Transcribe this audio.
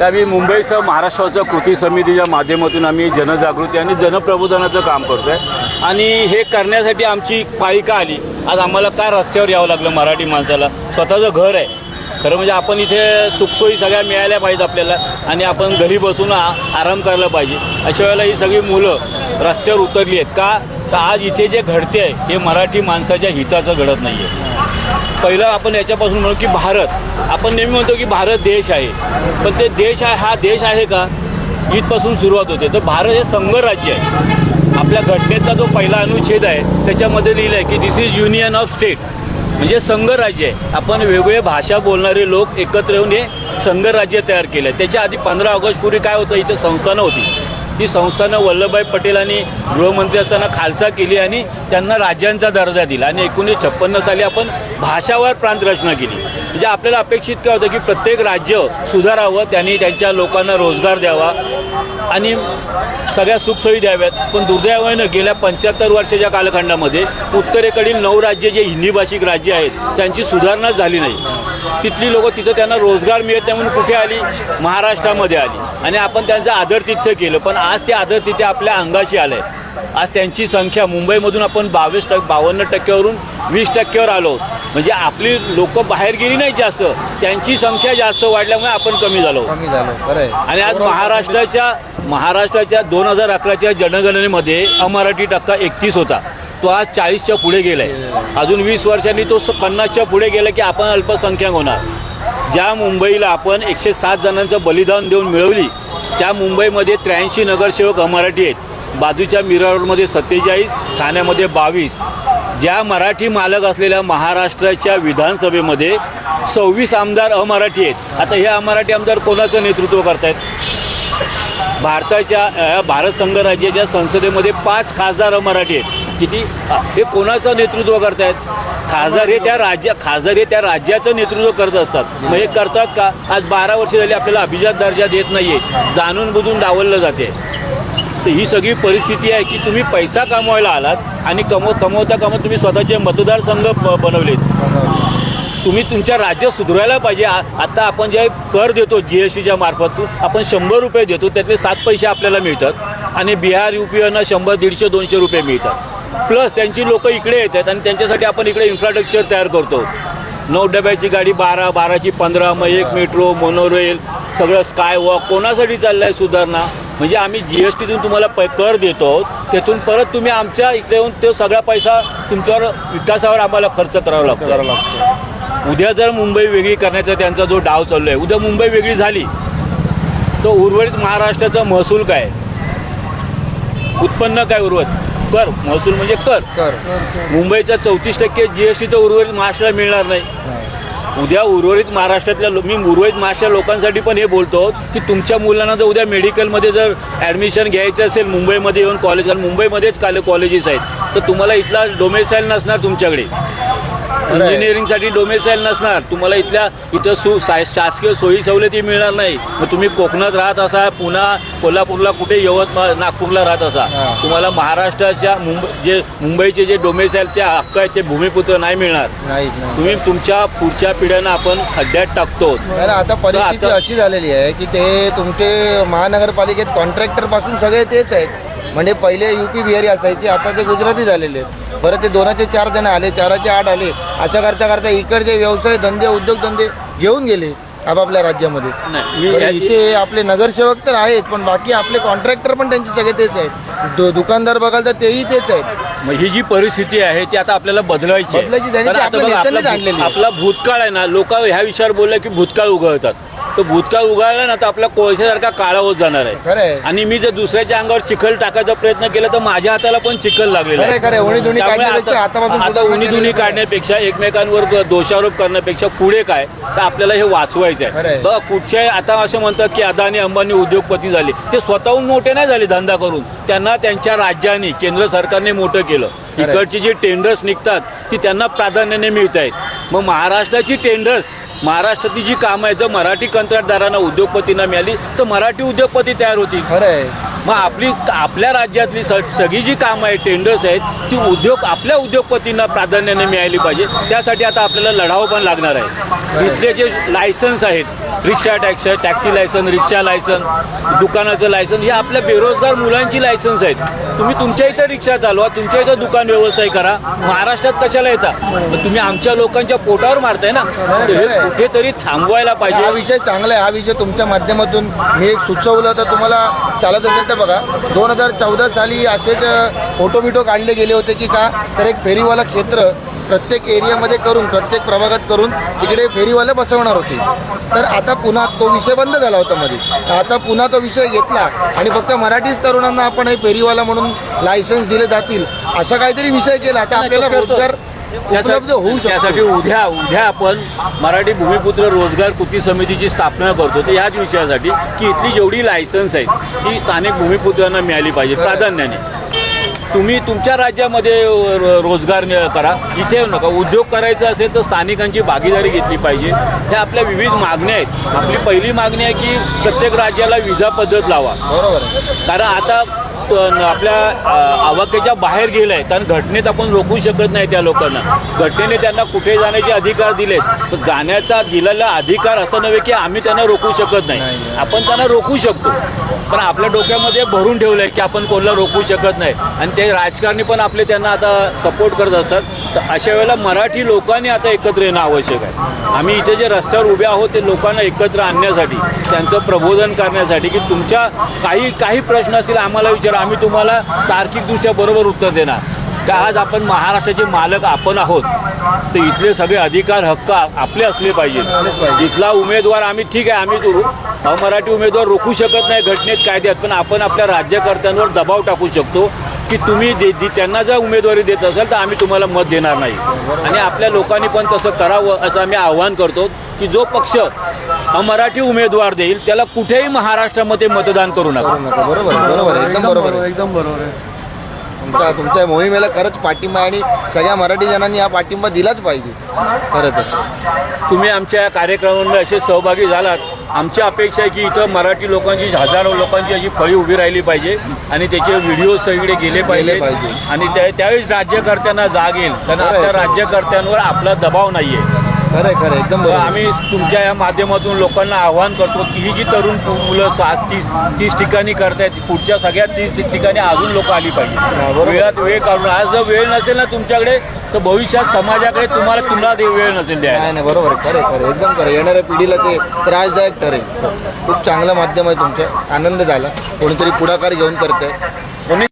तर आम्ही मुंबईसह महाराष्ट्राचं कृती समितीच्या माध्यमातून आम्ही जनजागृती आणि जनप्रबोधनाचं काम करतो आहे आणि हे करण्यासाठी आमची पालिका आली. आज आम्हाला काय रस्त्यावर यावं लागलं मराठी माणसाला? स्वतःचं घर आहे. खरं म्हणजे आपण इथे सुखसोयी सगळ्या मिळाल्या पाहिजेत आपल्याला आणि आपण घरी बसून आराम करायला पाहिजे. अशा वेळेला ही सगळी मुलं रस्त्यावर उतरली आहेत. का? तर आज इथे जे घडते आहे हे मराठी माणसाच्या हिताचं घडत नाही आहे पहिलं आपण याच्यापासून म्हणू की भारत. आपण नेहमी म्हणतो की भारत देश आहे. पण ते देश आहे हा देश आहे का? इथपासून सुरुवात होते. तर भारत हे संघराज्य आहे. आपल्या घटनेतला जो पहिला अनुच्छेद आहे त्याच्यामध्ये लिहिलं आहे की this is union of state म्हणजे संघराज्य आहे. आपण वेगवेगळ्या भाषा बोलणारे लोक एकत्र येऊन हे संघराज्य तयार केलं आहे त्याच्या आधी पंधरा ऑगस्टपूर्वी काय होतं? इथं संस्थानं होती. ती संस्थानं वल्लभभाई पटेलांनी गृहमंत्री असताना खालसा केली आणि त्यांना राज्यांचा दर्जा दिला. आणि एकोणीसशे छप्पन्न साली आपण भाषावर प्रांतरचना केली. म्हणजे आपल्याला अपेक्षित काय होतं की प्रत्येक राज्य सुधारावं त्यांनी त्यांच्या लोकांना रोजगार द्यावा आणि सगळ्या सुखसोयी द्याव्यात. पण दुर्दैवानं गेल्या पंच्याहत्तर वर्षाच्या कालखंडामध्ये उत्तरेकडील नऊ राज्य जे हिंदी भाषिक राज्य आहेत त्यांची सुधारणा झाली नाही. तिथली लोकं तिथं त्यांना रोजगार मिळत नाही म्हणून कुठे आली? महाराष्ट्रामध्ये आली. आणि आपण त्यांचं आदरतिथ्य केलं. पण आज ते आदरतिथ्य आपल्या अंगाशी आलं आहे आज त्यांची संख्या मुंबईमधून आपण बावीस टक्के बावन्न टक्क्यावरून वीस टक्क्यावर आलो. म्हणजे आपली लोक बाहेर गेली नाही जास्त त्यांची संख्या जास्त वाढल्यामुळे आपण कमी झालो. कमी झालं खरं आहे. आणि आज महाराष्ट्राच्या महाराष्ट्राच्या दोन हजार अकराच्या जनगणनेमध्ये अमराठी टक्का एकतीस होता. तो आज चाळीसच्या पुढे गेलाय. अजून वीस वर्षांनी तो स- पन्नासच्या पुढे गेला की आपण अल्पसंख्याक होणार. ज्या मुंबईला आपण एकशे सात जणांचं बलिदान देऊन मिळवली त्या मुंबईमध्ये त्र्याऐंशी नगरसेवक अमराठी आहेत. बाजूच्या मिरा रोडमध्ये सत्तेचाळीस ठाण्यामध्ये बावीस ज्या मराठी मालक असलेल्या महाराष्ट्राच्या विधानसभेमध्ये सव्वीस आमदार अमराठी आहेत. आता हे अमराठी आमदार कोणाचं नेतृत्व करतायत? भारताच्या भारत संघ राज्याच्या संसदेमध्ये पाच खासदार अमराठी आहेत. किती? हे कोणाचं नेतृत्व करतायत? खासदार हे त्या राज्य खासदार हे त्या राज्याचं नेतृत्व करत असतात. मग हे करतात का? आज बारा वर्ष झाली आपल्याला अभिजात दर्जा देत नाहीये. जाणून बुजून डावललं जाते. तर ही सगळी परिस्थिती आहे की तुम्ही पैसा कमवायला आलात आणि कमव कमवता कमवत तुम्ही स्वतःचे मतदारसंघ ब- बनवलेत. तुम्ही तुमच्या राज्य सुधारायला पाहिजे. आ- आता आपण जे कर देतो जी एस टीच्या मार्फत आपण शंभर रुपये देतो त्यातले सात पैसे आपल्याला मिळतात आणि बिहार यू पी शंभर दीडशे दोनशे रुपये मिळतात. प्लस त्यांची लोक इकडे येतात आणि त्यांच्यासाठी आपण इकडे इन्फ्रास्ट्रक्चर तयार करतो. नऊ डब्याची गाडी बारा बाराची पंधरा मग एक मेट्रो मोनोरेल सगळं स्काय वॉक कोणासाठी चाललं आहे सुधारणा? म्हणजे आम्ही जी एस टीतून तुम्हाला पै कर देतो. तेथून परत तुम्ही आमच्या इकडे येऊन तो सगळा पैसा तुमच्यावर विकासावर आम्हाला खर्च करावा लागतो. करावं लागतं. उद्या जर मुंबई वेगळी करण्याचा त्यांचा जो डाव चालू आहे उद्या मुंबई वेगळी झाली तो उर्वरित महाराष्ट्राचा महसूल काय? उत्पन्न काय उर्वरित? कर. महसूल म्हणजे कर. कर. मुंबईचा चौतीस टक्के जी एस टी तर उर्वरित महाराष्ट्राला मिळणार नाही. उद्या उर्वरित महाराष्ट्रातल्या मी उर्वरित महाराष्ट्र लोकांसाठी पण हे बोलतो की तुमच्या मुलांना जर उद्या मेडिकलमध्ये जर ॲडमिशन घ्यायचं असेल मुंबईमध्ये येऊन कॉलेज कारण मुंबईमध्येच काले कॉलेजेस आहेत. तर तुम्हाला इथला डोमेसाईल नसणार तुमच्याकडे. इंजिनिअरिंगसाठी डोमेसाईल नसणार. तुम्हाला इथल्या इथं सु शासकीय सोयी सवलती मिळणार नाही. मग तुम्ही कोकणात राहत असा पुन्हा कोल्हापूरला कुठे यवतमाळ नागपूरला राहत असा. तुम्हाला महाराष्ट्राच्या मुंबई जे मुंबईचे जे डोमेसाईलचे हक्क आहेत ते भूमिपुत्र नाही मिळणार. तुम्ही तुमच्या पुढच्या पिढ्यांना आपण खड्ड्यात टाकतो. आता परिस्थिती अशी झालेली आहे की ते तुमचे महानगरपालिकेत कॉन्ट्रॅक्टरपासून सगळे तेच आहेत. म्हणजे पहिले युपी बिहारी असायचे आता ते गुजराती झालेले आहेत. बरं ते दोनाचे चार जण आले चाराचे आठ आले. अशा करता करता इकडचे व्यवसाय धंदे उद्योगधंदे घेऊन गेले आपापल्या राज्यामध्ये. इथे आपले नगरसेवक तर आहेत पण बाकी आपले कॉन्ट्रॅक्टर पण त्यांचे सगळे तेच आहेत. दुकानदार बघाल तर तेही तेच आहेत. मग ही जी परिस्थिती आहे ती आता आपल्याला बदलायची आपला भूतकाळ आहे ना लोक ह्या विषयावर बोलले की भूतकाळ उगळतात तर भूतकाळ उगाळला ना तर आपला कोळशासारखा काळा होत जाणार आहे. आणि मी जर दुसऱ्याच्या अंगावर चिखल टाकायचा प्रयत्न केला तर माझ्या हाताला पण चिखल लागलेला आता- केलेली बरं. काढण्यापेक्षा एकमेकांवर दोषारोप करण्यापेक्षा पुढे काय तर आपल्याला हे वाचवायचं आहे. बघा कुठच्याही आता असं म्हणतात की अदानी अंबानी उद्योगपती झाले ते स्वतःहून मोठे नाही झाले धंदा करून त्यांना त्यांच्या राज्याने केंद्र सरकारने मोठं केलं. इकडची जी टेंडर्स निघतात ती त्यांना प्राधान्याने मिळत आहेत मग महाराष्ट्राची टेंडर्स महाराष्ट्रातली जी कामं आहेत जर मराठी कंत्राटदारांना उद्योगपतींना मिळाली तर मराठी उद्योगपती तयार होतील. खरं आहे मग आपली आपल्या राज्यातली स सगळी जी कामं आहेत टेंडर्स आहेत ती उद्योग आपल्या उद्योगपतींना प्राधान्याने मिळाली पाहिजे. त्यासाठी आता आपल्याला लढावं पण लागणार आहे. इथले जे लायसन्स आहेत rickshaw tax taxi licence rickshaw licence दुकानाचं लायसन हे आपल्या बेरोजगार मुलांची लायसन्स आहेत. तुम्ही तुमच्या इथं रिक्षा चालवा तुमच्या इथं दुकान व्यवसाय करा. महाराष्ट्रात कशाला येता? तुम्ही आमच्या लोकांच्या पोटावर मारताय ना. हे कुठेतरी थांबवायला हा पाहिजे विषय चांगला आहे. हा विषय तुमच्या माध्यमातून मी एक सुचवलं तर तुम्हाला चालत असेल तर बघा दोन हजार चौदा साली असेच फोटो बिटो काढले गेले होते की का? तर एक फेरीवाला क्षेत्र प्रत्येक एरियामध्ये करून प्रत्येक प्रभागात करून तिकडे फेरीवाले बसवणार होते. तर आता पुन्हा तो विषय बंद झाला होता मध्ये. आता पुन्हा तो विषय घेतला आणि फक्त मराठीच तरुणांना आपण हे फेरीवाला म्हणून लायसन्स दिले जातील असा काहीतरी विषय केला. आता आपल्याला रोजगार उपलब्ध होऊ त्यासाठी उद्या उद्या आपण मराठी भूमिपुत्र रोजगार कृती समितीची स्थापना करतो. तर ह्याच विषयासाठी की इथली जेवढी लायसन्स आहेत ती स्थानिक भूमिपुत्रांना मिळाली पाहिजे प्राधान्याने. तुम्ही तुमच्या राज्यामध्ये रो- रोजगार न- करा. इथे येऊ नका. उद्योग करायचा असेल तर स्थानिकांची भागीदारी घेतली पाहिजे. ह्या आपल्या विविध मागण्या आहेत. आपली पहिली मागणी आहे की प्रत्येक राज्याला विजा पद्धत लावा. बरोबर आहे. कारण आता आपल्या आवाक्याच्या बाहेर गेलंय. कारण घटनेत आपण रोखू शकत नाही त्या लोकांना. घटनेने त्यांना कुठे जाण्याचे अधिकार दिलेत? पण जाण्याचा दिलेला अधिकार असं नव्हे की आम्ही त्यांना रोखू शकत नाही. आपण त्यांना रोखू शकतो. पण आपल्या डोक्यामध्ये भरून ठेवलंय की आपण कोणाला रोखू शकत नाही. आणि ते राजकारणी पण आपले त्यांना आता सपोर्ट करत असतात. तर अशा वेळेला मराठी लोकांनी आता एकत्र येणं आवश्यक आहे. आम्ही इथे जे रस्त्यावर उभे आहोत ते लोकांना एकत्र आणण्यासाठी त्यांचं प्रबोधन करण्यासाठी की तुमच्या काही काही प्रश्न असतील आम्हाला विचारा. आम्ही तुम्हाला तार्किकदृष्ट्या बरोबर उत्तर देणार. का आज आपण महाराष्ट्राचे मालक आपण आहोत तर इथले सगळे अधिकार हक्क आपले असले पाहिजेत. इथला उमेदवार आम्ही ठीक आहे आम्ही तो मराठी उमेदवार रोखू शकत नाही घटनेत कायद्यात पण आपण आपल्या राज्यकर्त्यांवर दबाव टाकू शकतो. की तुम्ही दे दे- त्यांना जर उमेदवारी देत असाल तर आम्ही तुम्हाला मत देणार नाही. आणि आपल्या लोकांनी पण तसं करावं असं आम्ही आव्हान करतो की जो पक्ष अमराठी उमेदवार देईल त्याला कुठेही महाराष्ट्रामध्ये मतदान करू नका. बरोबर आहे, बरोबर आहे, एकदम बरोबर आहे. एकदम बरोबर आहे. तुमच्या तुमच्या मोहिमेला खरंच पाठिंबा आहे आणि सगळ्या मराठी जणांनी हा पाठिंबा दिलाच पाहिजे. खरं तर. तुम्ही आमच्या कार्यक्रमांमध्ये असे सहभागी झालात. आमची अपेक्षा आहे की इथं मराठी लोकांची हजारो लोकांची अशी फळी उभी राहिली पाहिजे आणि त्याचे व्हिडिओ सगळे गेले पाहिजे. आणि त्या त्यावेळेस राज्यकर्त्यांना जाग येईल कारण. आपल्या राज्यकर्त्यांवर आपला दबाव नाही आहे खरं खरं एकदम बरोबर. आम्ही तुमच्या या माध्यमातून लोकांना आव्हान करतो की ही जी तरुण मुलं सात तीस तीस ठिकाणी करतायत पुढच्या सगळ्या तीस ठिकाणी अजून लोक आली पाहिजे. वेळात वेळ काढून. आज जर वेळ नसेल ना तुमच्याकडे तर भविष्यात समाजाकडे तुम्हाला तुम्हाला ते वेळ नसेल द्यायला. नाही बरोबर खरं खरं एकदम खरं. येणाऱ्या पिढीला ते त्रासदायक ठरेल. खूप चांगलं माध्यम आहे तुमचं. आनंद झाला. कोणीतरी पुढाकार घेऊन करतंय.